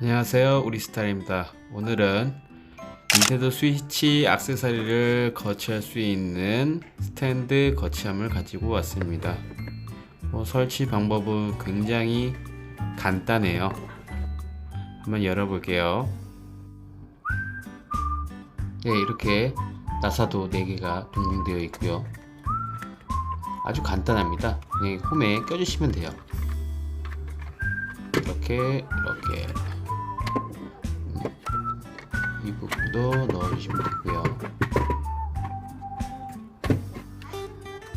안녕하세요. 우리스타일입니다. 오늘은 닌텐도 스위치 액세서리를 거치할 수 있는 스탠드 거치함을 가지고 왔습니다. 뭐 설치 방법은 굉장히 간단해요. 한번 열어볼게요. 네 이렇게 나사도 4개가 동봉되어 있고요. 아주 간단합니다. 그냥 홈에 껴주시면 돼요. 이렇게 이렇게 이 부분도 넣어주시면 되고요.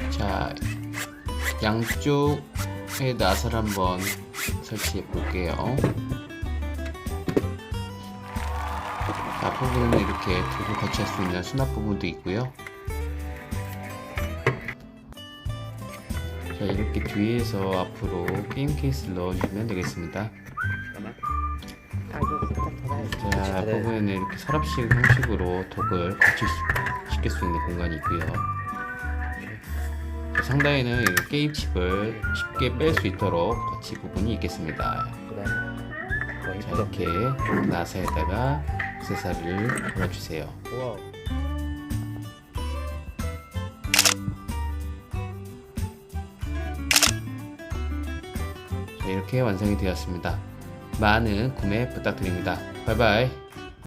자, 양쪽에 나사를 한번 설치해 볼게요. 자, 앞부분은 이렇게 들고 거치할 수 있는 수납 부분도 있고요. 자, 이렇게 뒤에서 앞으로 게임 케이스를 넣어주시면 되겠습니다. 자, 앞부분에는 이렇게 서랍식 형식으로 독을 거치시킬 수 있는 공간이 있고요. 자, 상단에는 이 게임 칩을 쉽게 뺄 수 있도록 거치 부분이 있겠습니다. 자, 이렇게 나사에다가 액세서리를 걸어주세요. 자, 이렇게 완성이 되었습니다. 많은 구매 부탁드립니다. 바이바이.